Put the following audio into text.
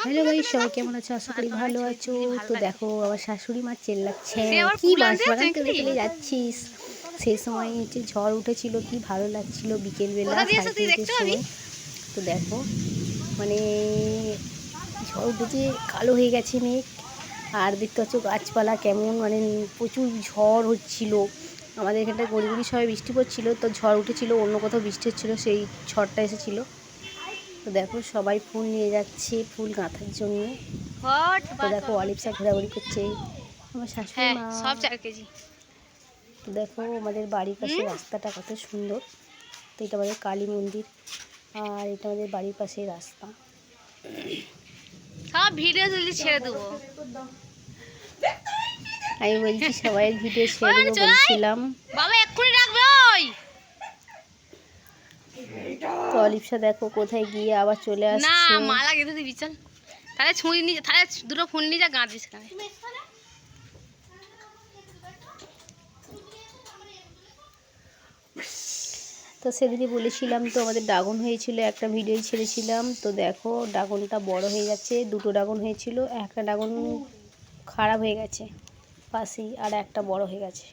Hello ভাই সবাই কেমন আছো? আশা করি ভালো আছো। তো দেখো আমার শাশুড়ি মা চেল্লাচ্ছে কি বাঁশ বাগান তুলে তুলে যাচ্ছিস? সেই সময় হচ্ছে ঝড় উঠেছিল কি ভালো লাগছিল বিকেলবেলা? সময় তো দেখো মানে ঝড় উঠেছে কালো হয়ে গেছে মেঘ। আর দেখতে পাচ্ছ গাছপালা কেমন মানে প্রচুর ঝড় হচ্ছিল। আমাদের এখানটায় গড়িগড়ি সবাই বৃষ্টি পড়ছিল তো ঝড় উঠেছিল অন্য কোথাও বৃষ্টি হচ্ছিল সেই ঝড়টা এসেছিল। তো দেখো সবাই ফুল নিয়ে যাচ্ছে ফুল গাঁথার জন্য। তো দেখো অলিপসা ঘোরাঘুরি করছে। আমার শাশুড়ি হ্যাঁ মা। সব চার কেজি। তো দেখো আমাদের বাড়ির পাশে রাস্তাটা কত সুন্দর। তো এটা আমাদের কালী মন্দির আর এটা আমাদের বাড়ির পাশে রাস্তা। সব ভিডিও তুলি ছেড়ে দেবো। আমি বলছি সবাই ভিডিও শেয়ার বলছিলাম। তো অলিপসা দেখো কোথায় গিয়ে আবার চলে না আসছে। মালা গেঁথে দিবি চল তাহলে ছুঁই নিয়ে তাহলে দুটো ফুল নিয়ে যা গাঁথ দিস এখানে তো সেদিনই বলেছিলাম তো আমাদের ড্রাগন হয়েছিল একটা ভিডিও ছেড়েছিলাম। তো দেখো ড্রাগনটা বড় হয়ে যাচ্ছে দুটো ড্রাগন হয়েছিল একটা ড্রাগন খারাপ হয়ে গেছে পাশেই আর একটা বড় হয়ে গেছে।